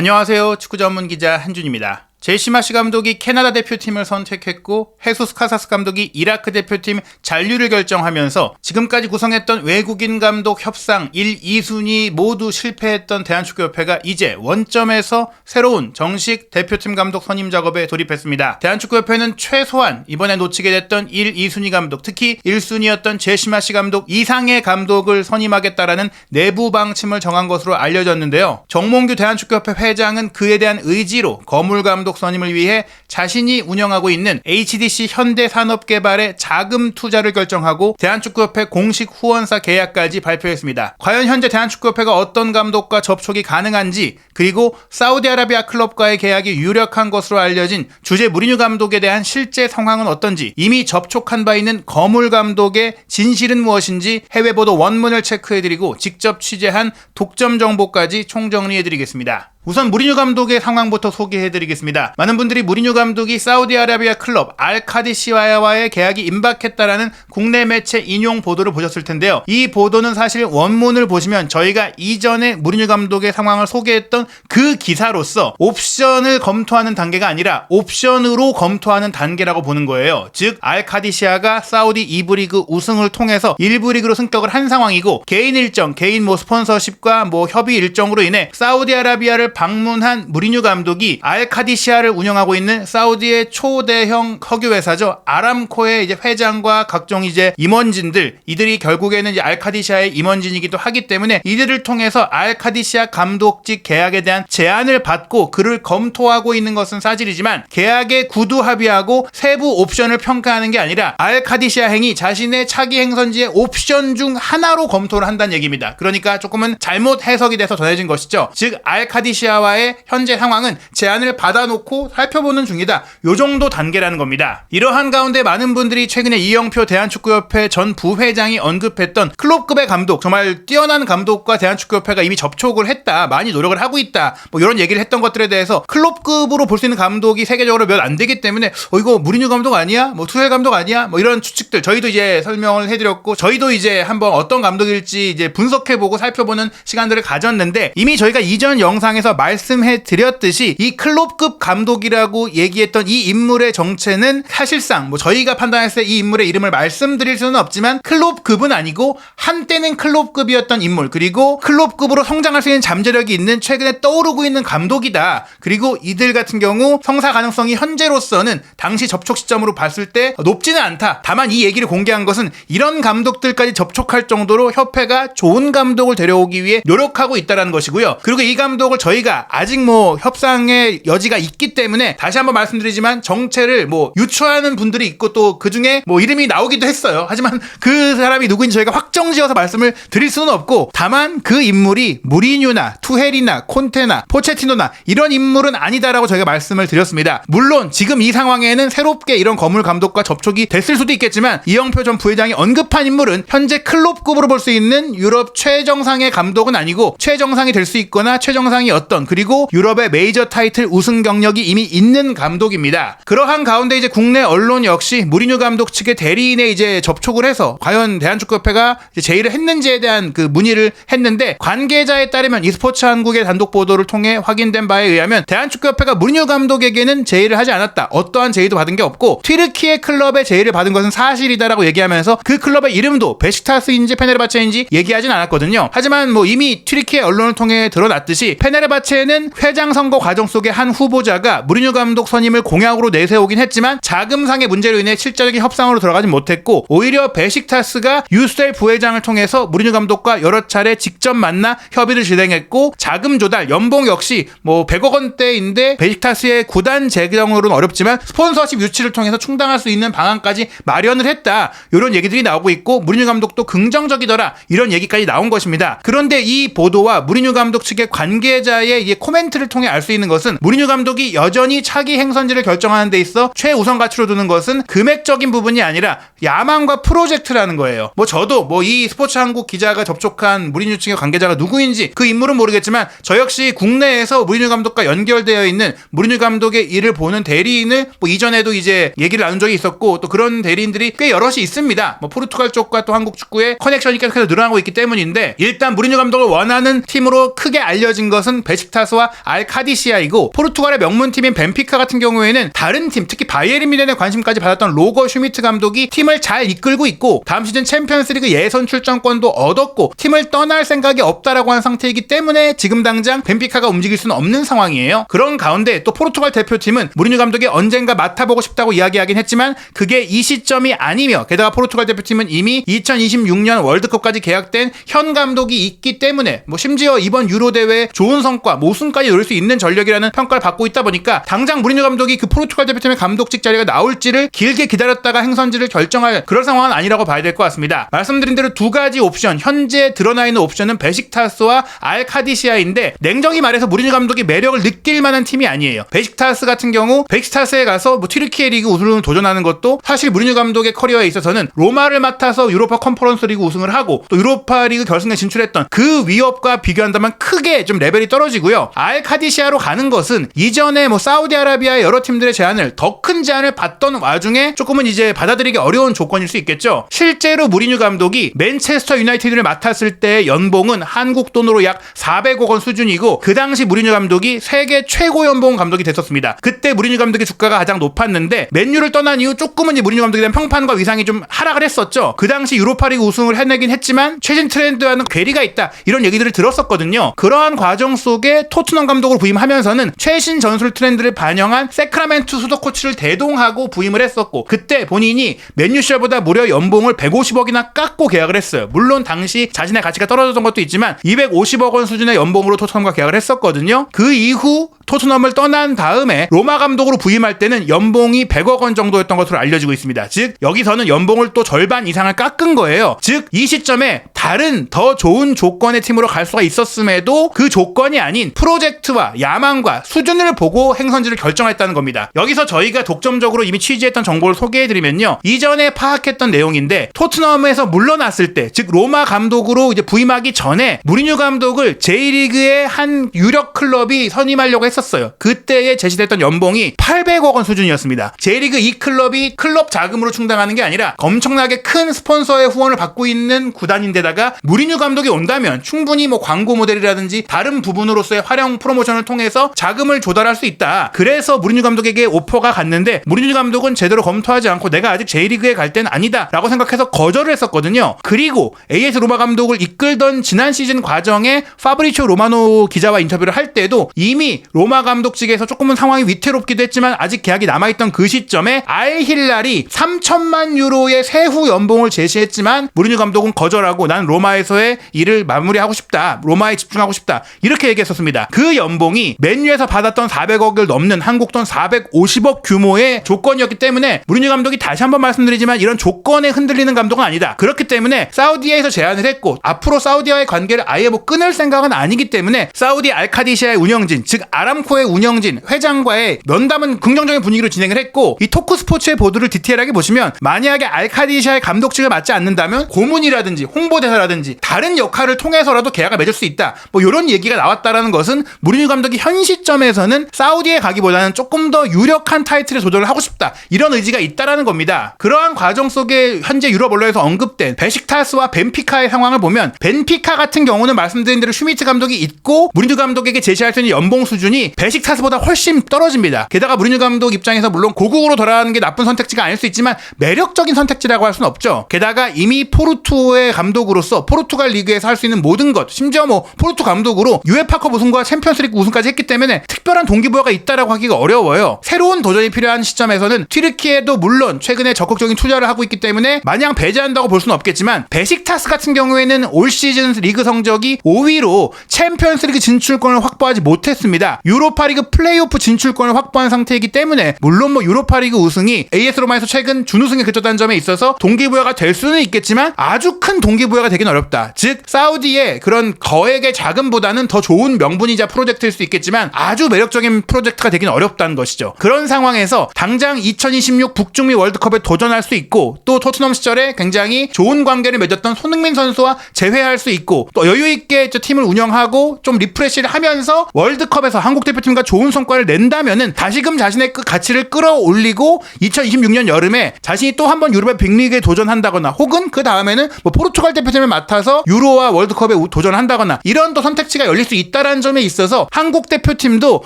안녕하세요. 축구 전문 기자 한준입니다. 제시마시 감독이 캐나다 대표팀을 선택했고 헤수스 카사스 감독이 이라크 대표팀 잔류를 결정하면서 지금까지 구성했던 외국인 감독 협상 1, 2순위 모두 실패했던 대한축구협회가 이제 원점에서 새로운 정식 대표팀 감독 선임 작업에 돌입했습니다. 대한축구협회는 최소한 이번에 놓치게 됐던 1, 2순위 감독 특히 1순위였던 제시마시 감독 이상의 감독을 선임하겠다라는 내부 방침을 정한 것으로 알려졌는데요. 정몽규 대한축구협회 회장은 그에 대한 의지로 거물 감독 감독 선임을 위해 자신이 운영하고 있는 HDC 현대산업개발에 자금 투자를 결정하고 대한축구협회 공식 후원사 계약까지 발표했습니다. 과연 현재 대한축구협회가 어떤 감독과 접촉이 가능한지 그리고 사우디아라비아 클럽과의 계약이 유력한 것으로 알려진 주제 무리뉴 감독에 대한 실제 상황은 어떤지 이미 접촉한 바 있는 거물 감독의 진실은 무엇인지 해외 보도 원문을 체크해드리고 직접 취재한 독점 정보까지 총정리해드리겠습니다. 우선 무리뉴 감독의 상황부터 소개해드리겠습니다. 많은 분들이 무리뉴 감독이 사우디아라비아 클럽 알카디시와의 계약이 임박했다라는 국내 매체 인용 보도를 보셨을 텐데요. 이 보도는 사실 원문을 보시면 저희가 이전에 무리뉴 감독의 상황을 소개했던 그 기사로서 옵션을 검토하는 단계가 아니라 옵션으로 검토하는 단계라고 보는 거예요. 즉 알카디시아가 사우디 2부 리그 우승을 통해서 1부 리그로 승격을 한 상황이고 개인 일정, 개인 뭐 스폰서십과 뭐 협의 일정으로 인해 사우디아라비아를 방문한 무리뉴 감독이 알카디시아를 운영하고 있는 사우디의 초대형 석유 회사죠. 아람코의 이제 회장과 각종 이제 임원진들 이들이 결국에는 이제 알카디시아의 임원진이기도 하기 때문에 이들을 통해서 알카디시아 감독직 계약에 대한 제안을 받고 그를 검토하고 있는 것은 사실이지만 계약에 구두 합의하고 세부 옵션을 평가하는 게 아니라 알카디시아 행이 자신의 차기 행선지의 옵션 중 하나로 검토를 한다는 얘기입니다. 그러니까 조금은 잘못 해석이 돼서 전해진 것이죠. 즉 알카디시아 인도네시아와의 현재 상황은 제안을 받아놓고 살펴보는 중이다. 요 정도 단계라는 겁니다. 이러한 가운데 많은 분들이 최근에 이영표 대한축구협회 전 부회장이 언급했던 클럽급의 감독, 정말 뛰어난 감독과 대한축구협회가 이미 접촉을 했다. 많이 노력을 하고 있다. 뭐 이런 얘기를 했던 것들에 대해서 클럽급으로 볼 수 있는 감독이 세계적으로 몇 안 되기 때문에 어 이거 무리뉴 감독 아니야? 뭐 투엘 감독 아니야? 뭐 이런 추측들 저희도 이제 설명을 해드렸고 저희도 이제 한번 어떤 감독일지 이제 분석해보고 살펴보는 시간들을 가졌는데 이미 저희가 이전 영상에서 앞서 말씀해 드렸듯이 이 클롭급 감독이라고 얘기했던 이 인물의 정체는 사실상 뭐 저희가 판단했을 때 이 인물의 이름을 말씀드릴 수는 없지만 클롭급은 아니고 한때는 클롭급이었던 인물 그리고 클롭급으로 성장할 수 있는 잠재력이 있는 최근에 떠오르고 있는 감독이다. 그리고 이들 같은 경우 성사 가능성이 현재로서는 당시 접촉 시점으로 봤을 때 높지는 않다. 다만 이 얘기를 공개한 것은 이런 감독들까지 접촉할 정도로 협회가 좋은 감독을 데려오기 위해 노력하고 있다는 것이고요. 그리고 이 감독을 저희 저희가 아직 뭐 협상의 여지가 있기 때문에 다시 한번 말씀드리지만 정체를 뭐 유추하는 분들이 있고 또 그 중에 뭐 이름이 나오기도 했어요. 하지만 그 사람이 누구인지 저희가 확정지어서 말씀을 드릴 수는 없고 다만 그 인물이 무리뉴나 투헬이나 콘테나 포체티노나 이런 인물은 아니다라고 저희가 말씀을 드렸습니다. 물론 지금 이 상황에는 새롭게 이런 거물 감독과 접촉이 됐을 수도 있겠지만 이영표 전 부회장이 언급한 인물은 현재 클럽급으로 볼 수 있는 유럽 최정상의 감독은 아니고 최정상이 될 수 있거나 최정상이 어떤 있었던 그리고 유럽의 메이저 타이틀 우승 경력이 이미 있는 감독입니다. 그러한 가운데 이제 국내 언론 역시 무리뉴 감독 측의 대리인에 이제 접촉을 해서 과연 대한축구협회가 제의를 했는지에 대한 그 문의를 했는데 관계자에 따르면 e스포츠 한국의 단독 보도를 통해 확인된 바에 의하면 대한축구협회가 무리뉴 감독에게는 제의를 하지 않았다. 어떠한 제의도 받은 게 없고 튀르키의 클럽의 제의를 받은 것은 사실이다라고 얘기하면서 그 클럽의 이름도 베시타스인지 페네르바체인지 얘기하진 않았거든요. 하지만 뭐 이미 튀르키의 언론을 통해 드러났듯이 페네르바 파체는 회장 선거 과정 속에 한 후보자가 무리뉴 감독 선임을 공약으로 내세우긴 했지만 자금상의 문제로 인해 실질적인 협상으로 들어가지 못했고 오히려 베식타스가 유스텔 부회장을 통해서 무리뉴 감독과 여러 차례 직접 만나 협의를 진행했고 자금 조달, 연봉 역시 뭐 100억 원대인데 베식타스의 구단 재정으로는 어렵지만 스폰서십 유치를 통해서 충당할 수 있는 방안까지 마련을 했다. 이런 얘기들이 나오고 있고 무리뉴 감독도 긍정적이더라. 이런 얘기까지 나온 것입니다. 그런데 이 보도와 무리뉴 감독 측의 관계자의 사이에 이 코멘트를 통해 알 수 있는 것은 무리뉴 감독이 여전히 차기 행선지를 결정하는 데 있어 최우선 가치로 두는 것은 금액적인 부분이 아니라 야망과 프로젝트라는 거예요. 뭐 저도 뭐 이 스포츠 한국 기자가 접촉한 무리뉴 측의 관계자가 누구인지 그 인물은 모르겠지만 저 역시 국내에서 무리뉴 감독과 연결되어 있는 무리뉴 감독의 일을 보는 대리인을 뭐 이전에도 이제 얘기를 나눈 적이 있었고 또 그런 대리인들이 꽤 여럿이 있습니다. 뭐 포르투갈 쪽과 또 한국 축구의 커넥션이 계속해서 늘어나고 있기 때문인데 일단 무리뉴 감독을 원하는 팀으로 크게 알려진 것은 배치 베식타스와 알카디시아이고 포르투갈의 명문팀인 벤피카 같은 경우에는 다른 팀 특히 바이에른 뮌헨의 관심까지 받았던 로거 슈미트 감독이 팀을 잘 이끌고 있고 다음 시즌 챔피언스리그 예선 출전권도 얻었고 팀을 떠날 생각이 없다라고 한 상태이기 때문에 지금 당장 벤피카가 움직일 수는 없는 상황이에요. 그런 가운데 또 포르투갈 대표팀은 무리뉴 감독이 언젠가 맡아보고 싶다고 이야기하긴 했지만 그게 이 시점이 아니며 게다가 포르투갈 대표팀은 이미 2026년 월드컵까지 계약된 현 감독이 있기 때문에 뭐 심지어 이번 유로 대회 좋은 성과 모순까지 노릴 수 있는 전력이라는 평가를 받고 있다 보니까 당장 무리뉴 감독이 그 포르투갈 대표팀의 감독직 자리가 나올지를 길게 기다렸다가 행선지를 결정할 그런 상황은 아니라고 봐야 될 것 같습니다. 말씀드린 대로 두 가지 옵션 현재 드러나 있는 옵션은 베식타스와 알카디시아인데 냉정히 말해서 무리뉴 감독이 매력을 느낄 만한 팀이 아니에요. 베식타스 같은 경우 베식타스에 가서 뭐 튀르키예 리그 우승을 도전하는 것도 사실 무리뉴 감독의 커리어에 있어서는 로마를 맡아서 유로파 컨퍼런스 리그 우승을 하고 또 유로파 리그 결승에 진출했던 그 위협과 비교한다면 크게 좀 레벨이 떨어지 고요. 알카디시아로 가는 것은 이전에 뭐 사우디아라비아의 여러 팀들의 제안을 더 큰 제안을 받던 와중에 조금은 이제 받아들이기 어려운 조건일 수 있겠죠. 실제로 무리뉴 감독이 맨체스터 유나이티드를 맡았을 때의 연봉은 한국 돈으로 약 400억 원 수준이고 그 당시 무리뉴 감독이 세계 최고 연봉 감독이 됐었습니다. 그때 무리뉴 감독의 주가가 가장 높았는데 맨유를 떠난 이후 조금은 이 무리뉴 감독에 대한 평판과 위상이 좀 하락을 했었죠. 그 당시 유로파리그 우승을 해내긴 했지만 최신 트렌드와는 괴리가 있다 이런 얘기들을 들었었거든요. 그러한 과정 속에 토트넘 감독으로 부임하면서는 최신 전술 트렌드를 반영한 세크라멘트 수도 코치를 대동하고 부임을 했었고 그때 본인이 맨유 시절보다 무려 연봉을 150억이나 깎고 계약을 했어요. 물론 당시 자신의 가치가 떨어졌던 것도 있지만 250억 원 수준의 연봉으로 토트넘과 계약을 했었거든요. 그 이후 토트넘을 떠난 다음에 로마 감독으로 부임할 때는 연봉이 100억 원 정도였던 것으로 알려지고 있습니다. 즉 여기서는 연봉을 또 절반 이상을 깎은 거예요. 즉 이 시점에 다른 더 좋은 조건의 팀으로 갈 수가 있었음에도 그 조건이 아닌 프로젝트와 야망과 수준을 보고 행선지를 결정했다는 겁니다. 여기서 저희가 독점적으로 이미 취재했던 정보를 소개해드리면요. 이전에 파악했던 내용인데 토트넘에서 물러났을 때, 즉 로마 감독으로 이제 부임하기 전에 무리뉴 감독을 J리그의 한 유력 클럽이 선임하려고 했었어요. 그때에 제시됐던 연봉이 800억 원 수준이었습니다. J리그 이 클럽이 클럽 자금으로 충당하는 게 아니라 엄청나게 큰 스폰서의 후원을 받고 있는 구단인데다가 무리뉴 감독이 온다면 충분히 뭐 광고 모델이라든지 다른 부분으로 서의 활용 프로모션을 통해서 자금을 조달할 수 있다. 그래서 무리뉴 감독에게 오퍼가 갔는데 무리뉴 감독은 제대로 검토하지 않고 내가 아직 J리그에 갈 때는 아니다라고 생각해서 거절을 했었거든요. 그리고 AS 로마 감독을 이끌던 지난 시즌 과정에 파브리치오 로마노 기자와 인터뷰를 할 때도 이미 로마 감독 측에서 조금은 상황이 위태롭기도 했지만 아직 계약이 남아있던 그 시점에 알 힐랄이 3천만 유로의 세후 연봉을 제시했지만 무리뉴 감독은 거절하고 난 로마에서의 일을 마무리하고 싶다. 로마에 집중하고 싶다. 이렇게 얘기했 었습니다. 그 연봉이 맨유에서 받았던 400억을 넘는 한국 돈 450억 규모의 조건이었기 때문에 무리뉴 감독이 다시 한번 말씀드리지만 이런 조건에 흔들리는 감독은 아니다. 그렇기 때문에 사우디에서 제안을 했고 앞으로 사우디와의 관계를 아예 뭐 끊을 생각은 아니기 때문에 사우디 알카디시아의 운영진 즉 아람코의 운영진 회장과의 면담은 긍정적인 분위기로 진행을 했고 이 토크 스포츠의 보도를 디테일하게 보시면 만약에 알카디시아의 감독직을 맡지 않는다면 고문이라든지 홍보대사라든지 다른 역할을 통해서라도 계약을 맺을 수 있다. 뭐 이런 얘기가 나왔다라 는 것은 무리뉴 감독이 현 시점에서는 사우디에 가기보다는 조금 더 유력한 타이틀에 도전을 하고 싶다. 이런 의지가 있다라는 겁니다. 그러한 과정 속에 현재 유럽 언론에서 언급된 베식타스와 벤피카의 상황을 보면 벤피카 같은 경우는 말씀드린 대로 슈미트 감독이 있고 무리뉴 감독에게 제시할 수 있는 연봉 수준이 베식타스보다 훨씬 떨어집니다. 게다가 무리뉴 감독 입장에서 물론 고국으로 돌아가는 게 나쁜 선택지가 아닐 수 있지만 매력적인 선택지라고 할 수는 없죠. 게다가 이미 포르투의 감독으로서 포르투갈 리그에서 할 수 있는 모든 것, 심지어 뭐 포르투 감독으로 유에파컵 우승과 챔피언스리그 우승까지 했기 때문에 특별한 동기부여가 있다라고 하기가 어려워요. 새로운 도전이 필요한 시점에서는 튀르키에도 물론 최근에 적극적인 투자를 하고 있기 때문에 마냥 배제한다고 볼 수는 없겠지만 베식타스 같은 경우에는 올 시즌 리그 성적이 5위로 챔피언스리그 진출권을 확보하지 못했습니다. 유로파리그 플레이오프 진출권을 확보한 상태이기 때문에 물론 뭐 유로파리그 우승이 AS 로마에서 최근 준우승에 그쳤다는 점에 있어서 동기부여가 될 수는 있겠지만 아주 큰 동기부여가 되긴 어렵다. 즉 사우디의 그런 거액의 자금보다는 더 좋은 명분이자 프로젝트일 수 있겠지만 아주 매력적인 프로젝트가 되긴 어렵다는 것이죠. 그런 상황에서 당장 2026 북중미 월드컵에 도전할 수 있고 또 토트넘 시절에 굉장히 좋은 관계를 맺었던 손흥민 선수와 재회할 수 있고 또 여유 있게 저 팀을 운영하고 좀 리프레시를 하면서 월드컵에서 한국 대표팀과 좋은 성과를 낸다면은 다시금 자신의 그 가치를 끌어올리고 2026년 여름에 자신이 또 한 번 유럽의 빅리그에 도전한다거나 혹은 그 다음에는 뭐 포르투갈 대표팀을 맡아서 유로와 월드컵에 우- 도전한다거나 이런 또 선택지가 열릴 수 있다. 없다라는 점에 있어서 한국 대표팀도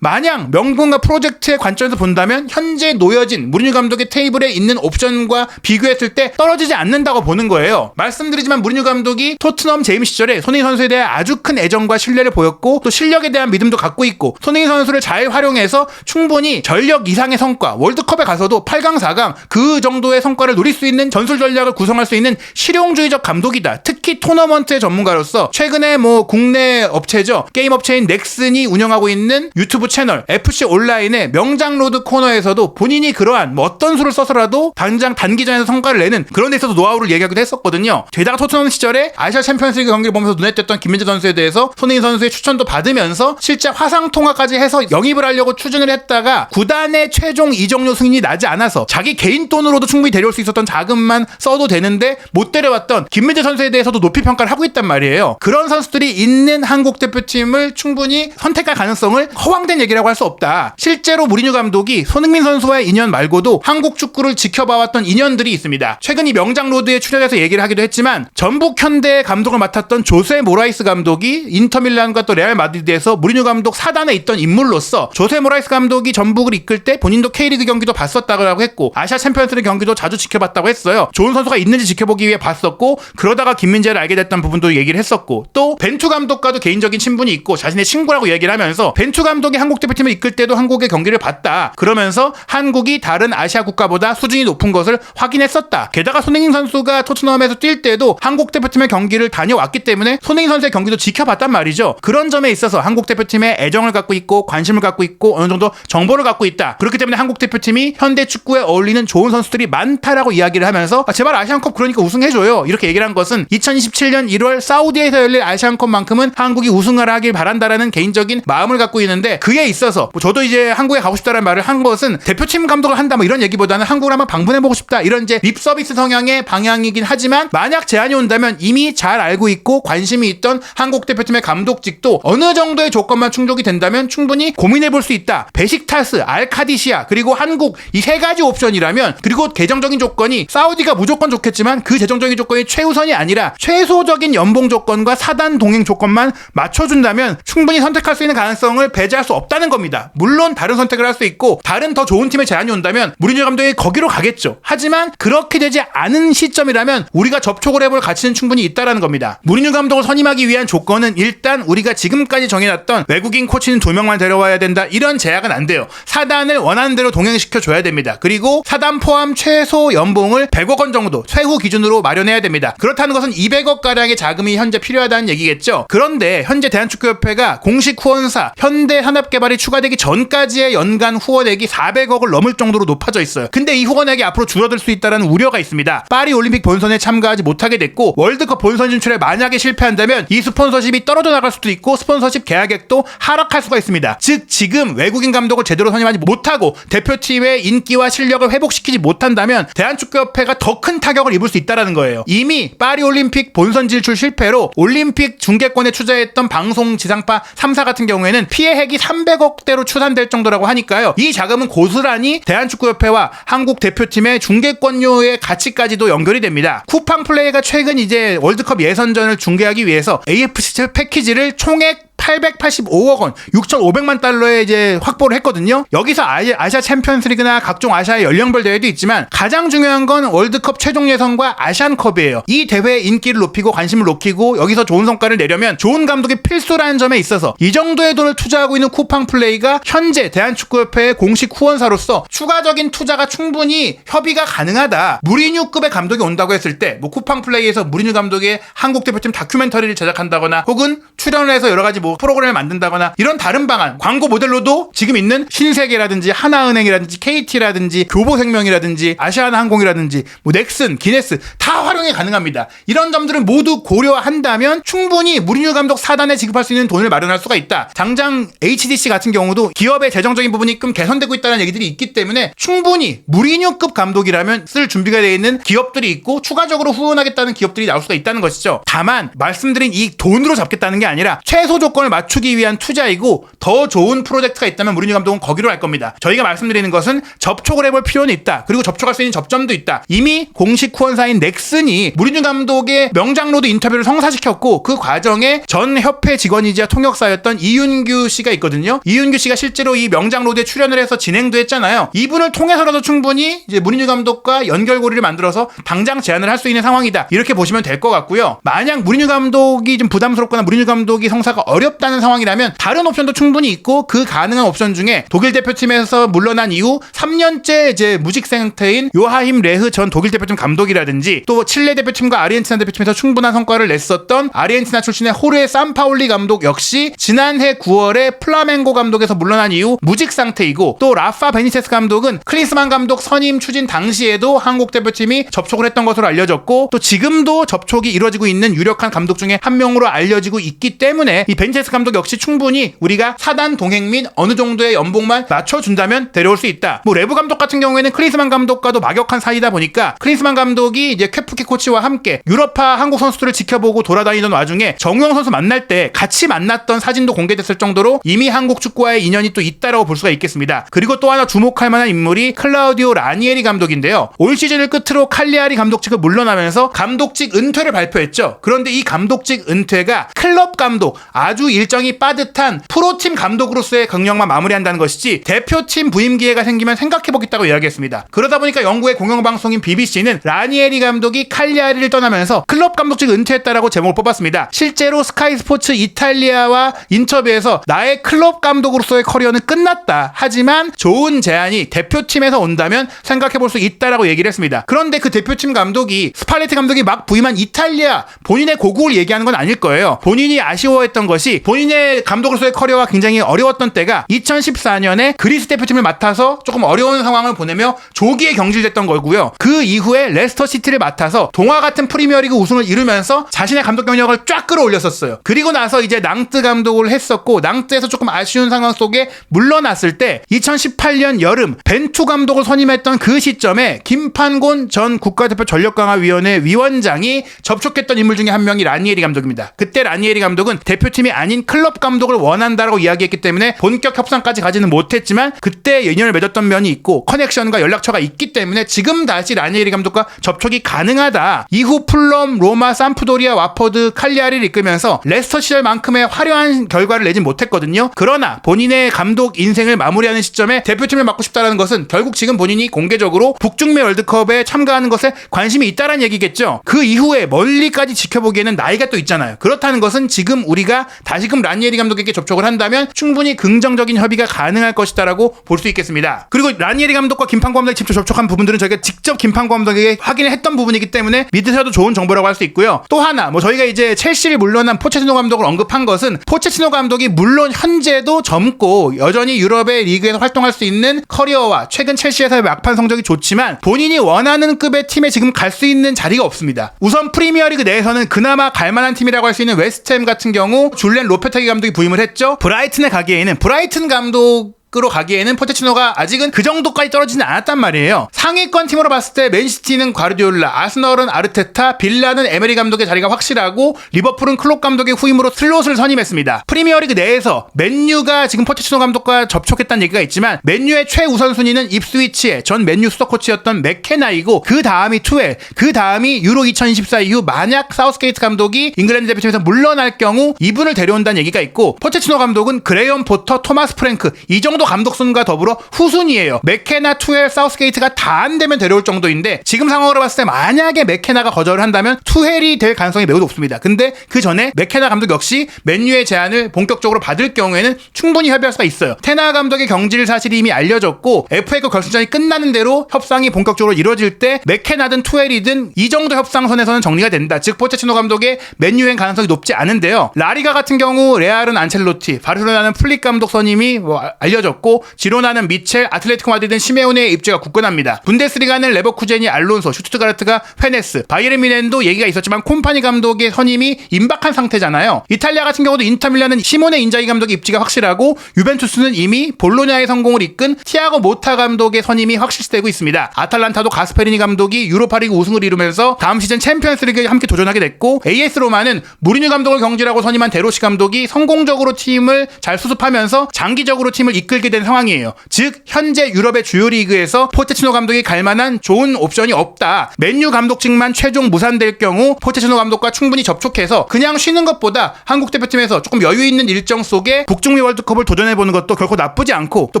마냥 명분과 프로젝트의 관점에서 본다면 현재 놓여진 무리뉴 감독의 테이블에 있는 옵션과 비교했을 때 떨어지지 않는다고 보는 거예요. 말씀드리지만 무리뉴 감독이 토트넘 제임 시절에 손흥민 선수에 대해 아주 큰 애정과 신뢰를 보였고 또 실력에 대한 믿음도 갖고 있고 손흥민 선수를 잘 활용해서 충분히 전력 이상의 성과 월드컵에 가서도 8강 4강 그 정도의 성과를 노릴 수 있는 전술 전략을 구성할 수 있는 실용주의적 감독이다. 특히 토너먼트의 전문가로서 최근에 뭐 국내 업체죠. 게임 업체인 넥슨이 운영하고 있는 유튜브 채널 FC 온라인의 명장 로드 코너에서도 본인이 그러한 뭐 어떤 수를 써서라도 당장 단기전에서 성과를 내는 그런 데 있어서 노하우를 얘기하기도 했었거든요. 게다가 토트넘 시절에 아시아 챔피언스리그 경기를 보면서 눈에 띄었던 김민재 선수에 대해서 손흥민 선수의 추천도 받으면서 실제 화상 통화까지 해서 영입을 하려고 추진을 했다가 구단의 최종 이적료 승인이 나지 않아서 자기 개인 돈으로도 충분히 데려올 수 있었던 자금만 써도 되는데 못 데려왔던 김민재 선수에 대해서 도 높이 평가를 하고 있단 말이에요. 그런 선수들이 있는 한국 대표팀을 충분히 선택할 가능성을 허황된 얘기라고 할 수 없다. 실제로 무리뉴 감독이 손흥민 선수와의 인연 말고도 한국 축구를 지켜봐왔던 인연들이 있습니다. 최근 이 명장 로드에 출연해서 얘기를 하기도 했지만 전북 현대의 감독을 맡았던 조세 모라이스 감독이 인터밀란과 또 레알 마드리드에서 무리뉴 감독 사단에 있던 인물로서 조세 모라이스 감독이 전북을 이끌 때 본인도 K리그 경기도 봤었다고 했고 아시아 챔피언스리그 경기도 자주 지켜봤다고 했어요. 좋은 선수가 있는지 지켜보기 위해 봤었고 그러다가 김민재 를 알게 됐던 부분도 얘기를 했었고 또 벤투 감독과도 개인적인 친분이 있고 자신의 친구라고 얘기를 하면서 벤투 감독이 한국 대표팀을 이끌 때도 한국의 경기를 봤다. 그러면서 한국이 다른 아시아 국가보다 수준이 높은 것을 확인했었다. 게다가 손흥민 선수가 토트넘에서 뛸 때도 한국 대표팀의 경기를 다녀왔기 때문에 손흥민 선수의 경기도 지켜봤단 말이죠. 그런 점에 있어서 한국 대표팀에 애정을 갖고 있고 관심을 갖고 있고 어느 정도 정보를 갖고 있다. 그렇기 때문에 한국 대표팀이 현대 축구에 어울리는 좋은 선수들이 많다라고 이야기를 하면서 아, 제발 아시안컵 그러니까 우승해줘요. 이렇게 얘기를 한 것은 2027년 1월 사우디에서 열릴 아시안컵만큼은 한국이 우승을 하길 바란다라는 개인적인 마음을 갖고 있는데 그에 있어서 뭐 저도 이제 한국에 가고 싶다라는 말을 한 것은 대표팀 감독을 한다 뭐 이런 얘기보다는 한국을 한번 방문해보고 싶다 이런 이제 립 서비스 성향의 방향이긴 하지만 만약 제안이 온다면 이미 잘 알고 있고 관심이 있던 한국 대표팀의 감독직도 어느 정도의 조건만 충족이 된다면 충분히 고민해볼 수 있다. 베식타스, 알카디시아 그리고 한국 이 세 가지 옵션이라면 그리고 계정적인 조건이 사우디가 무조건 좋겠지만 그 재정적인 조건이 최우선이 아니라 최소적인 연봉 조건과 사단 동행 조건만 맞춰준다면 충분히 선택할 수 있는 가능성을 배제할 수 없다는 겁니다. 물론 다른 선택을 할 수 있고 다른 더 좋은 팀의 제안이 온다면 무리뉴 감독이 거기로 가겠죠. 하지만 그렇게 되지 않은 시점이라면 우리가 접촉을 해볼 가치는 충분히 있다라는 겁니다. 무리뉴 감독을 선임하기 위한 조건은 일단 우리가 지금까지 정해놨던 외국인 코치는 두 명만 데려와야 된다 이런 제약은 안 돼요. 사단을 원하는 대로 동행시켜 줘야 됩니다. 그리고 사단 포함 최소 연봉을 100억 원 정도 최후 기준으로 마련해야 됩니다. 그렇다는 것은 200억 가량의 자금이 현재 필요하다는 얘기겠죠. 그런데 현재 대한축구협회가 공식 후원사 현대 산업개발이 추가되기 전까지의 연간 후원액이 400억을 넘을 정도로 높아져 있어요. 근데 이 후원액이 앞으로 줄어들 수 있다는 우려가 있습니다. 파리 올림픽 본선에 참가하지 못하게 됐고 월드컵 본선 진출에 만약에 실패한다면 이 스폰서십이 떨어져 나갈 수도 있고 스폰서십 계약액도 하락할 수가 있습니다. 즉 지금 외국인 감독을 제대로 선임하지 못하고 대표팀의 인기와 실력을 회복시키지 못한다면 대한축구협회가 더 큰 타격을 입을 수 있다는 거예요. 이미 파리 올림픽 본선 진출 실패로 올림픽 중계권에 투자했던 방송 지상파 3사 같은 경우에는 피해액이 300억대로 추산될 정도라고 하니까요. 이 자금은 고스란히 대한축구협회와 한국 대표팀의 중계권료의 가치까지도 연결이 됩니다. 쿠팡 플레이가 최근 이제 월드컵 예선전을 중계하기 위해서 AFC 패키지를 총액 885억 원, 6,500만 달러에 이제 확보를 했거든요. 여기서 아시아 챔피언스리그나 각종 아시아의 연령별 대회도 있지만 가장 중요한 건 월드컵 최종 예선과 아시안컵이에요. 이 대회의 인기를 높이고 관심을 높이고 여기서 좋은 성과를 내려면 좋은 감독이 필수라는 점에 있어서 이 정도의 돈을 투자하고 있는 쿠팡 플레이가 현재 대한축구협회의 공식 후원사로서 추가적인 투자가 충분히 협의가 가능하다. 무리뉴급의 감독이 온다고 했을 때 뭐 쿠팡 플레이에서 무리뉴 감독의 한국 대표팀 다큐멘터리를 제작한다거나 혹은 출연을 해서 여러 가지 뭐 프로그램을 만든다거나 이런 다른 방안 광고 모델로도 지금 있는 신세계라든지 하나은행이라든지 KT라든지 교보생명이라든지 아시아나항공이라든지 뭐 넥슨, 기네스 다 활용이 가능합니다. 이런 점들을 모두 고려한다면 충분히 무리뉴 감독 사단에 지급할 수 있는 돈을 마련할 수가 있다. 당장 HDC 같은 경우도 기업의 재정적인 부분이 좀 개선되고 있다는 얘기들이 있기 때문에 충분히 무리뉴급 감독이라면 쓸 준비가 되어 있는 기업들이 있고 추가적으로 후원하겠다는 기업들이 나올 수가 있다는 것이죠. 다만 말씀드린 이 돈으로 잡겠다는 게 아니라 최소 조건 을 수익성을 맞추기 위한 투자이고 더 좋은 프로젝트가 있다면 무리뉴 감독은 거기로 갈 겁니다. 저희가 말씀드리는 것은 접촉을 해볼 필요는 있다. 그리고 접촉할 수 있는 접점도 있다. 이미 공식 후원사인 넥슨이 무리뉴 감독의 명장로드 인터뷰를 성사시켰고 그 과정에 전 협회 직원이자 통역사였던 이윤규 씨가 있거든요. 이윤규 씨가 실제로 이 명장로드에 출연을 해서 진행도 했잖아요. 이분을 통해서라도 충분히 이제 무리뉴 감독과 연결고리를 만들어서 당장 제안을 할 수 있는 상황이다. 이렇게 보시면 될 것 같고요. 만약 무리뉴 감독이 좀 부담스럽거나 무리뉴 감독이 성사가 어렵 다는 상황이라면 다른 옵션도 충분히 있고 그 가능한 옵션 중에 독일 대표팀에서 물러난 이후 3년째 이제 무직 상태인 요하임 레흐 전 독일 대표팀 감독이라든지 또 칠레 대표팀과 아르헨티나 대표팀에서 충분한 성과를 냈었던 아르헨티나 출신의 호르에 산파울리 감독 역시 지난해 9월에 플라멩고 감독에서 물러난 이후 무직 상태이고 또 라파 베니테스 감독은 클리스만 감독 선임 추진 당시에도 한국 대표팀이 접촉을 했던 것으로 알려졌고 또 지금도 접촉이 이루어지고 있는 유력한 감독 중에 한 명으로 알려지고 있기 때문에 이 베니테스 감독 역시 충분히 우리가 사단 동행 및 어느 정도의 연봉만 맞춰준다면 데려올 수 있다. 뭐 레브 감독 같은 경우에는 클리스만 감독과도 막역한 사이다 보니까 클리스만 감독이 이제 케프케 코치와 함께 유럽파 한국 선수들을 지켜보고 돌아다니던 와중에 정우영 선수 만날 때 같이 만났던 사진도 공개됐을 정도로 이미 한국 축구와의 인연이 또 있다라고 볼 수가 있겠습니다. 그리고 또 하나 주목할 만한 인물이 클라우디오 라니에리 감독인데요. 올 시즌을 끝으로 칼리아리 감독직을 물러나면서 감독직 은퇴를 발표했죠. 그런데 이 감독직 은퇴가 클럽 감독 아주 일정이 빠듯한 프로팀 감독으로서의 경력만 마무리한다는 것이지 대표팀 부임 기회가 생기면 생각해보겠다고 이야기했습니다. 그러다 보니까 영국의 공영방송인 BBC는 라니에리 감독이 칼리아리를 떠나면서 클럽 감독직 은퇴했다라고 제목을 뽑았습니다. 실제로 스카이 스포츠 이탈리아와 인터뷰에서 나의 클럽 감독으로서의 커리어는 끝났다. 하지만 좋은 제안이 대표팀에서 온다면 생각해볼 수 있다라고 얘기를 했습니다. 그런데 그 대표팀 감독이 스팔레티 감독이 막 부임한 이탈리아 본인의 고국을 얘기하는 건 아닐 거예요. 본인이 아쉬워했던 것이 본인의 감독으로서의 커리어가 굉장히 어려웠던 때가 2014년에 그리스 대표팀을 맡아서 조금 어려운 상황을 보내며 조기에 경질됐던 거고요. 그 이후에 레스터 시티를 맡아서 동화 같은 프리미어리그 우승을 이루면서 자신의 감독 경력을 쫙 끌어올렸었어요. 그리고 나서 이제 낭트 감독을 했었고 낭트에서 조금 아쉬운 상황 속에 물러났을 때 2018년 여름 벤투 감독을 선임했던 그 시점에 김판곤 전 국가대표 전력강화위원회 위원장이 접촉했던 인물 중에 한 명이 라니에리 감독입니다. 그때 라니에리 감독은 대표팀이 아닌 클럽 감독을 원한다라고 이야기했기 때문에 본격 협상까지 가지는 못했지만 그때 인연을 맺었던 면이 있고 커넥션과 연락처가 있기 때문에 지금 다시 라니에리 감독과 접촉이 가능하다. 이후 풀럼, 로마, 삼프도리아, 와퍼드, 칼리아리를 이끌면서 레스터 시절만큼의 화려한 결과를 내진 못했거든요. 그러나 본인의 감독 인생을 마무리하는 시점에 대표팀을 맡고 싶다라는 것은 결국 지금 본인이 공개적으로 북중미 월드컵에 참가하는 것에 관심이 있다라는 얘기겠죠. 그 이후에 멀리까지 지켜보기에는 나이가 또 있잖아요. 그렇다는 것은 지금 우리가 다 시금 라니에리 감독에게 접촉을 한다면 충분히 긍정적인 협의가 가능할 것이다라고 볼 수 있겠습니다. 그리고 라니에리 감독과 김판구 감독이 직접 접촉한 부분들은 저희가 직접 김판구 감독에게 확인을 했던 부분이기 때문에 믿으셔도 좋은 정보라고 할 수 있고요. 또 하나 뭐 저희가 이제 첼시를 물러난 포체티노 감독을 언급한 것은 포체티노 감독이 물론 현재도 젊고 여전히 유럽의 리그에서 활동할 수 있는 커리어와 최근 첼시에서의 막판 성적이 좋지만 본인이 원하는 급의 팀에 지금 갈 수 있는 자리가 없습니다. 우선 프리미어리그 내에서는 그나마 갈 만한 팀이라고 할 수 있는 웨스트햄 같은 경우 줄렌 로페타기 감독이 부임을 했죠. 브라이튼에 가기에는 브라이튼 감독 으로 가기에는 포체치노가 아직은 그 정도까지 떨어지진 않았단 말이에요. 상위권 팀으로 봤을 때 맨시티는 과르디올라, 아스널은 아르테타, 빌라는 에메리 감독의 자리가 확실하고 리버풀은 클롭 감독의 후임으로 슬롯을 선임했습니다. 프리미어리그 내에서 맨유가 지금 포체치노 감독과 접촉했다는 얘기가 있지만 맨유의 최우선 순위는 입스위치의 전 맨유 수석 코치였던 맥케나이고 그 다음이 투엘, 그 다음이 유로 2024 이후 만약 사우스게이트 감독이 잉글랜드 대표팀에서 물러날 경우 이분을 데려온다는 얘기가 있고 포체치노 감독은 그레이엄 포터, 토마스 프랭크 이 정도 감독순과 더불어 후순이에요. 맥케나, 투엘, 사우스게이트가 다 안 되면 데려올 정도인데 지금 상황으로 봤을 때 만약에 맥케나가 거절을 한다면 투헬이 될 가능성이 매우 높습니다. 근데 그 전에 맥케나 감독 역시 맨유의 제안을 본격적으로 받을 경우에는 충분히 협의할 수가 있어요. 테나 감독의 경질 사실이 이미 알려졌고 FA컵 결승전이 끝나는 대로 협상이 본격적으로 이루어질 때 맥케나든 투헬이든 이 정도 협상선에서는 정리가 된다. 즉 포체치노 감독의 맨유행 가능성이 높지 않은데요. 라리가 같은 경우 레알은 안첼로티, 바르셀로나는 플릭 감독 선임이 뭐 알려져 알려졌고 지로나는 미첼, 아틀레티코 마드리드는 시메오네의 입지가 굳건합니다. 분데스리가는 레버쿠젠이 알론소, 슈투트가르트가 페네스, 바이에른 미넨도 얘기가 있었지만 콤파니 감독의 선임이 임박한 상태잖아요. 이탈리아 같은 경우도 인터밀란은 시모네 인자기 감독의 입지가 확실하고 유벤투스는 이미 볼로냐의 성공을 이끈 티아고 모타 감독의 선임이 확실시되고 있습니다. 아탈란타도 가스페리니 감독이 유로파리그 우승을 이루면서 다음 시즌 챔피언스리그에 함께 도전하게 됐고 AS 로마는 무리뉴 감독을 경질하고 선임한 데로시 감독이 성공적으로 팀을 잘 수습하면서 장기적으로 팀을 이끌 게 된 상황이에요. 즉 현재 유럽의 주요 리그에서 포체치노 감독이 갈 만한 좋은 옵션이 없다. 맨유 감독직만 최종 무산될 경우 포체치노 감독과 충분히 접촉해서 그냥 쉬는 것보다 한국 대표팀에서 조금 여유 있는 일정 속에 북중미 월드컵을 도전해 보는 것도 결코 나쁘지 않고 또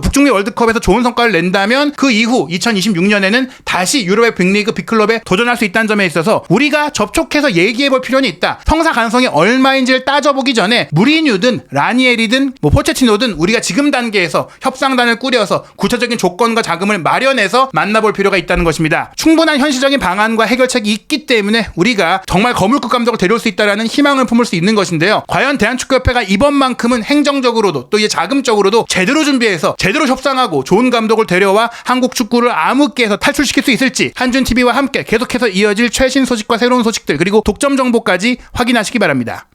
북중미 월드컵에서 좋은 성과를 낸다면 그 이후 2026년에는 다시 유럽의 빅리그 빅클럽에 도전할 수 있다는 점에 있어서 우리가 접촉해서 얘기해 볼 필요는 있다. 성사 가능성이 얼마인지를 따져보기 전에 무리뉴든 라니엘이든 뭐 포체티노든 우리가 지금 단계에 서 협상단을 꾸려서 구체적인 조건과 자금을 마련해서 만나볼 필요가 있다는 것입니다. 충분한 현실적인 방안과 해결책이 있기 때문에 우리가 정말 거물급 감독을 데려올 수 있다라는 희망을 품을 수 있는 것인데요. 과연 대한축구협회가 이번만큼은 행정적으로도 또 이제 자금적으로도 제대로 준비해서 제대로 협상하고 좋은 감독을 데려와 한국 축구를 암흑기에서 탈출시킬 수 있을지 한준 TV와 함께 계속해서 이어질 최신 소식과 새로운 소식들 그리고 독점 정보까지 확인하시기 바랍니다.